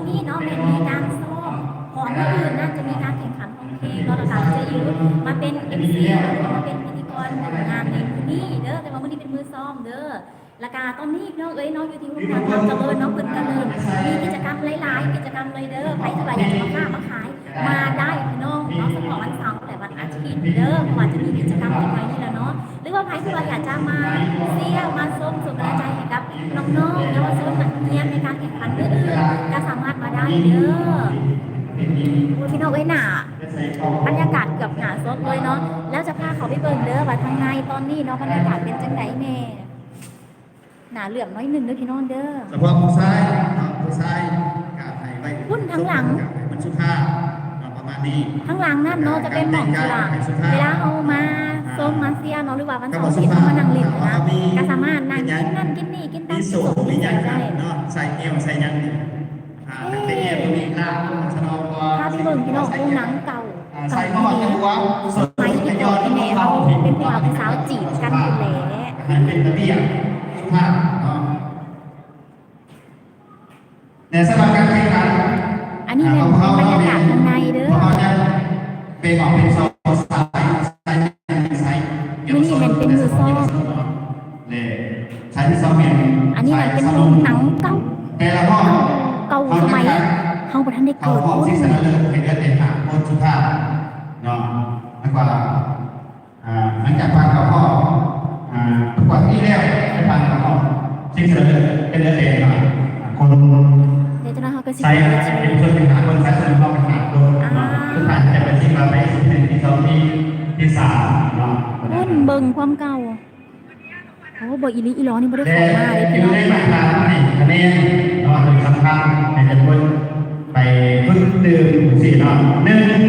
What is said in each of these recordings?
มื้อนี้เนาะแม่นมีการซ้อมก่อนมื้ออื่นน่าจะมีการแข่งขันของเพลงก็ระดับจะอยู่มาเป็น MC หรือว่ามาเป็นพิธีกรหนึ่งานในมือนี้เด้อแต่ว่ามือนี้เป็นมือซ้อมเด้อล้วก็ตอนนี้น้องเอ้ยน้องอยู่ที่โรงงานทำเจริญน้องเพิ่นก็เลยมีกิจกรรมหลายๆกิจกรรมเลยเด้อใครที่ว่าอยากจะมาค้ามาขาย มาได้พี่น้องเนาะเฉพาะวันเสาร์และวันอาทิตย์เด้อเพราะว่าจะมีกิจกรรมอย่างไรนี่แหละเนาะ หรือว่าใครที่ว่าอยากจะมาเสียมาชมส่งกำลังใจให้กับน้องๆเยาวชนนักเรียนในการแข่งขันอื่นๆก็สามารถมาได้เด้อพี่น้องเอ้ยหนาบรรยากาศเกือบหนาสดเลยเนาะแล้วจะพาเขาไปเบิ่งเด้อว่าทางในตอนนี้เนาะบรรยากาศเป็นจังไดแม่หนาเหลืองน้อยหนึ่งเด้อพี่น้องเด้อเฉพาะผู้ชายผู้ชายกาไทยไว้หุ้นทั้งหลังมันสุภาพประมาณนี้ข้งหลังนั่นเนาะจะเป็นหม่องสลาเวลาเอามา ส้มมาเซียเนาะหรือว่าวันเสาร์อาทิตย์เอามานั่งเล่นนะก็สามารถนั่งกินนั่นกินนี่กินตามมีที่สูสงมมีใจยันได้เนาะใส่เอวใส่ยันอ่าแต่เอวมีลาบชะลอถ้าพี่เบิ่งพี่น้องโรงหนังเก่าใส่เก่าข้อดีตัวสมัยที่พ่อที่แม่เขาเป็นผู้บ่าวผู้สาวจีบกันอยู่แหละให้เป็นระเบียบสุภาพเนาะในสำหรับการแข่งขันอันนี้เป็นบรรยากาศข้างในเด้อพราะว่าเนี่ยเป็นออกเป็นโซนสาสมัยเฮาบ่ทันได้เขาเกิดห้องพุ่นที่ชนะเลิศเป็นเลือดเต็มหางคนสุภาพเนาะมากกว่าอ่าหลังจากผ่านเขาห้องอ่าประกวดที่แล้วไปผ่านเขาห้องที่ชนะเลิศเป็นเลือดเต็มหางคนเดี๋ยวเจ้าหน้าที่เขาก็สิใช้เปิดเป็นชื่อคนเป็นหาคนใช้คนเข้าไปหาโดนเนาะทุกท่านจะเป็นที่มาไปที่หนึ่งที่สองที่ที่สามเนาะพุ่นเบิ่งความเก่าโอ้บ่อีหลีอีหลอนี่บ่ได้แต่เข้ามาเลยอพี่ยู่น้องในมาตราไหนคะแนน เนสำคัญในจำนวนไปฝึกดื่มสี่เนาะหนึ่ง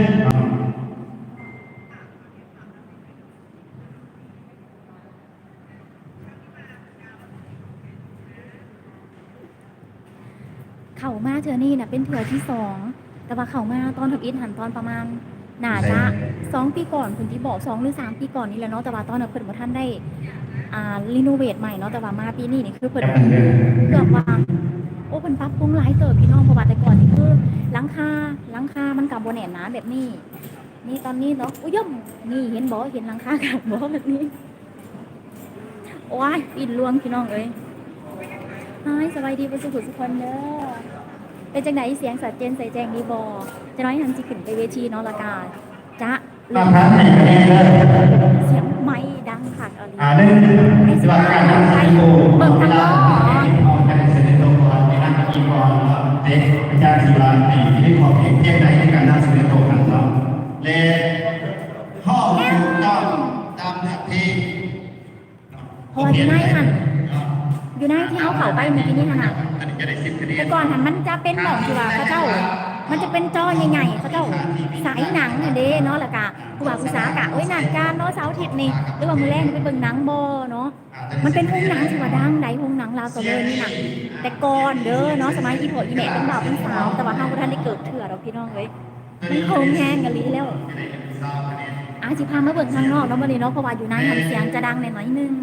เข้ามาเธอนี่นะเป็นเถื่อที่สองแต่ว่าเข้ามาตอนทบอินหันตอนประมาณหนาจะสองปีก่อนคุณที่บอกสองหรือสามปีก่อนนี่แหละเนาะแต่ว่าตอนนั้นเพิ่นบ่ทันได้อ่ารีโนเวทใหม่เนาะแต่ว่ามาปีนี้นี่คือเพิ่นจะเป็นเรื่องเกือบว่า โอ้เพิ่นปรับปรุงหลายเติบพี่น้องเพราะว่าแต่ก่อนนี่คือหลังคาหลังคามันก็บ่แน่นหนาแบบนี้ นี่ตอนนี้เนาะอุ้ยย่อมนี่เห็นบ่เห็นหลังคากันบ่แบบนี้โอ้ยปิดลวงพี่น้องเอ้ยฮายสบายดีบ่สุขสุขคนเด้อเป็นจังไดเสียงสัดเจนใส่แจงดีบ่จะน้อยหันสิขึ้นไปเวทีเนาะละกาจ๊ะมาพักให้คะแนนเลยเสียงไม้ดังขัดเอาอ่าลีหนึ่งปฏิบัติการทางไซโคเบิ่งทางนอก เอาคะแนนเสนอตัวก่อนใน หน้าที่ก่อนว่าเด็กเป็นการทีละปีที่ได้ขอเพียงเพียงใดในการนำเสนอตัวกันเนาะและห้อถูกต้องตามหน้าที่เพราะว่าอยู่ในหันอยู่ในที่เขาเข้าไปเมื่อกี้นี่หั่นน่ะนะได้สิบคะแต่ก่อนหันมันจะเป็นหม่องที่ว่าเขาเจ้า มันจะเป็นจอใหญ่ๆเขาเจ้าสายหนังน่ะเด้เนาะล่ะกะ ผู้ว่าอุตสากะเอ้ยนังการเนาะเสาร์อาทิตย์นี่หรือว่ามื้อแรกนี่ไปเบิ่งหนังบ่เนาะมันเป็นโรงหนังที่ว่าดังใดโรงหนังลาวเจริญนี่น่ะแต่ก่อนเด้อเนาะสมัยอีพ่ออีแม่เป็นบ่าวเป็นสาว แต่ว่าเฮาบ่ทันได้เกิดเถื่อดอกพี่น้องเอ้ยมันคงแห้งกันลีแล้วอาสิพามาเบิ่งข้างนอกเนาะมื้อนี้เนาะเพราะว่าอยู่ในหันเสียงจะดังแน่หน่อยนึง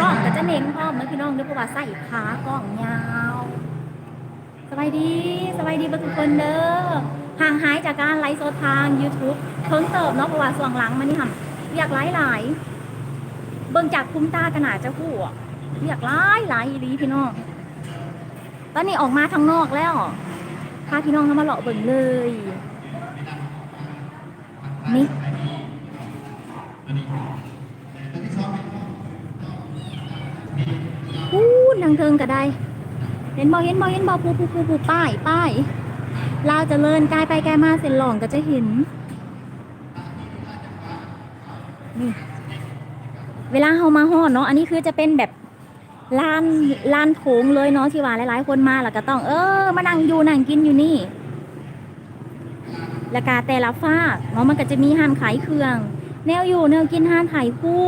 กล้องก็จะเน้นพร้อมเนาะพี่น้องเด้อเพราะว่าใส่ขากล้องยาวสบายดีสบายดีเบ่ทุกคนเด้อ ห่างหายจากการไลฟ์สดทาง YouTube เพิ่งเติบเนาะเพราะว่าส่วงหลังมานี่หั่นอยากหลายๆเบิ่งจากคุ้มตาขนาดเจ้าผู้อะอยากหลายหลายอีพี่น้องตอนนี้ออกมาทางนอกแล้วพาพี่น้องเข้ามาเลาะเบิ่งเลยนี่อู้นางเทิงก็ได้ เห็นบอเห็นบอเห็นบอปูปูปูปูป้ายป้าย ลาวเจะเลินกายไปกายมาเส้นหลองก็จะเห็นนี่เวลาเฮามาฮอดเนาะอันนี้คือจะเป็นแบบลานลานโถงเลยเนาะที่ว่าหลาย ๆ คนมาแล้วก็ต้อง เออ มานั่งอยู่นั่งกินอยู่นี่แล้วก็แต่ละฟากเนาะมันก็จะมีห้านขายเครื่อง แนวอยู่แนวกินห้านถ่ายคู่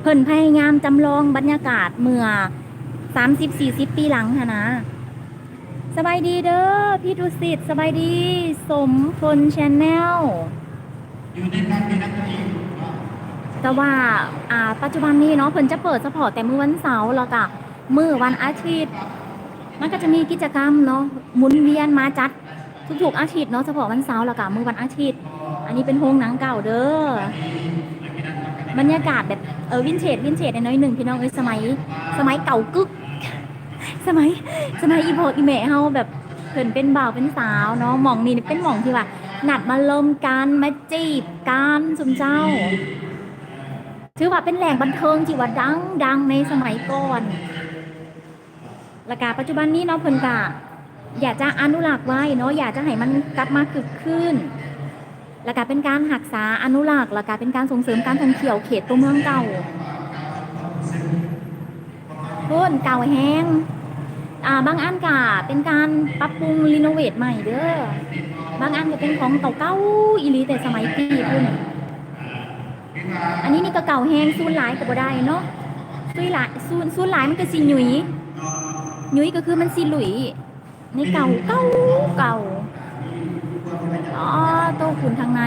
เพิ่นพยายามจำลองบรรยากาศเมื่อสามสิบสี่สิบปีหลังค่ะนะ สบายดีเด้อพี่ดุสิตสบายดี สมพลชแนลอยู่ในการเป็นนักเรียนแต่ว่าอ่าปัจจุบันนี้เนาะเพิ่นจะเปิดเฉพาะแต่มื้อวันเสาร์แล้วก็มื้อวันอาทิตย์ มันก็จะมีกิจกรรมเนาะหมุนเวียนมาจัดทุกๆอาทิตย์เนาะเฉพาะวันเสาร์แล้วก็มื้อวันอาทิตย์ อันนี้เป็นโรงหนังเก่าเด้อบรรยากาศแบบเออวินเทจวินเทจน้อยๆหนึ่งพี่น้องเอ้ยสมัยสมัยเก่ากึก สมัยสมัยอีโพอีเมเฮาแบบเพิ่นเป็นบ่าวเป็นสาวเนาะหม่องนี่เป็นหม่องที่ว่านัดมาลมกันมาจีบกันสุมเจ้า ถือว่าเป็นแหล่งบันเทิงที่ว่าดังดังในสมัยก่อนและกาปัจจุบันนี้เนาะเพิ่นกะอยากจะอนุรักษ์ไว้เนาะอยากจะให้มันกลับมาคึกคืนและกาเป็นการหักษาอนุรักษ์และกาเป็นการส่งเสริมการท่องเที่ยวเขตตัวเมืองเก่าเพิ่นเก่าแห้ง อ่าบางอันกะเป็นการปรับปรุงรีโนเวทใหม่เด้อบางอันก็เป็นของเก่าๆอีหลีแต่สมัยปีพุ่นอันนี้นี่ก็เก่าแห้งซูนหลายก็บ่ได้เนาะซูนหลายซูนซูนหลายมันก็สิหยุยหยุยก็คือมันสิหลุยในเก่าเก่าเก่าอ๋อโตขุนทางใน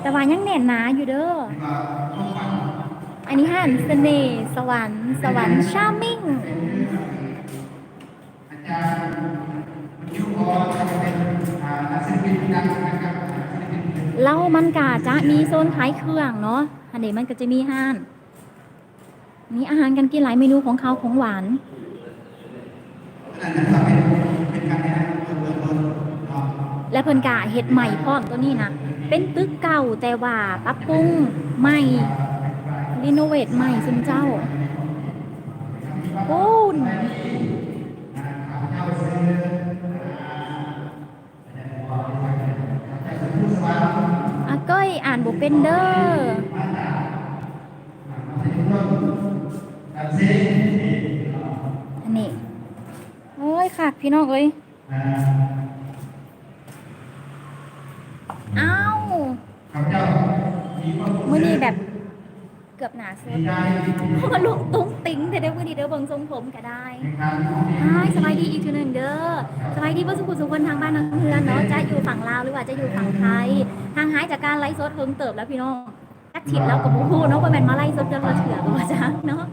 แต่ว่ายังแน่นหนาอยู่เด้อ อันนี้ห่านเสน่ห์สวรรค์ สวรรค์ชามิ่งเล่ามันกาจะมีโซนขายเครื่องเนาะอันนี้มันก็จะมีห้านมีอาหารกันกินหลายเมนูของเขาของหวานและเพิ่นกะเฮ็ดใหม่พร้อมตัวนี้นะ เป็นตึกเก่าแต่ว่าปรับปรุงใหม่รีโนเวทใหม่ซุมเจ้าโอ้นอาก้อยอ่านบุเป็นเด้ออันนี้โอ้ยค่ะพี่น้องเอ้ยอ้า มื่อนี้แบบเกือบหนาสุดเพราะมันลุกตุ้งติ้งแต่เดี๋ยวมื่อนี้เด้อเบิ่งทรงผมก็ได้ใช่สบายดีอีกทีหนึ่งเด้อสบายดีเพื่อนสุขุมสุขคนทางบ้านทางเพื่อนเนาะจะอยู่ฝั่งลาวหรือว่าจะอยู่ฝั่งไทยทางหายจากการไลฟ์สดเพิ่งเติบแล้วพี่น้องจักถิดแล้วกับพูเนาะประมาณมาไล่สดจนเราเถื่อตัวจ้าเนาะ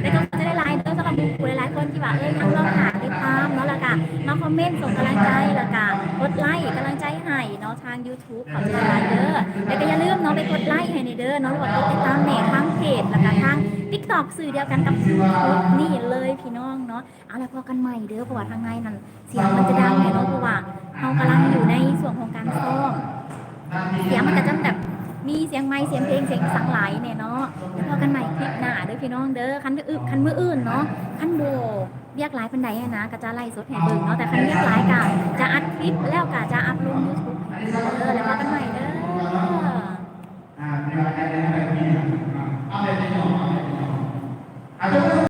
แต่ก็จะได้ไลฟ์เด้อสำหรับบุคคลหลายๆคนที่ว่าเอ้ยยังรอหาติดตามเนาะแล้วก็มาคอมเมนต์ส่งกำลังใจแล้วก็กดไลค์กำลังใจให้เนาะทาง YouTube ขอใจไลค์เด้อแล้วก็อย่าลืมเนาะไปกดไลค์ให้ในเด้อเนาะหรือว่ากดติดตามเน็ตทางเพจแล้วก็ทาง TikTok สื่อเดียวกันกับ YouTube นี่เลยพี่น้องเนาะเอาละพอกันใหม่เด้อเพราะว่าทางในนั้นเสียงมันจะดังไงเนาะเพราะว่าเรากำลังอยู่ในส่วนของการซ้อมเสียงมันก็จะแบบมีเสียงไม้เสียงเพลงเสียงสังไหลเนี่ยเนาะแล้วพอกันใหม่คลิปหน้าเด้อพี่น้องเด้อคันอึคันมืออื่นเนาะคันโบเรียกหลายปันใดนะก็จะไล่สดให้เบิ่งเนาะแต่คันเรียกหลายกะจะอัดคลิปแล้วกะจะอัพลง YouTube ให้ เออแล้วมากันใหม่เด้ออ่าเป็นอะไรกันนะแบบนี้เอาแบบนี้หน่อยเอาแบบนี้หน่อย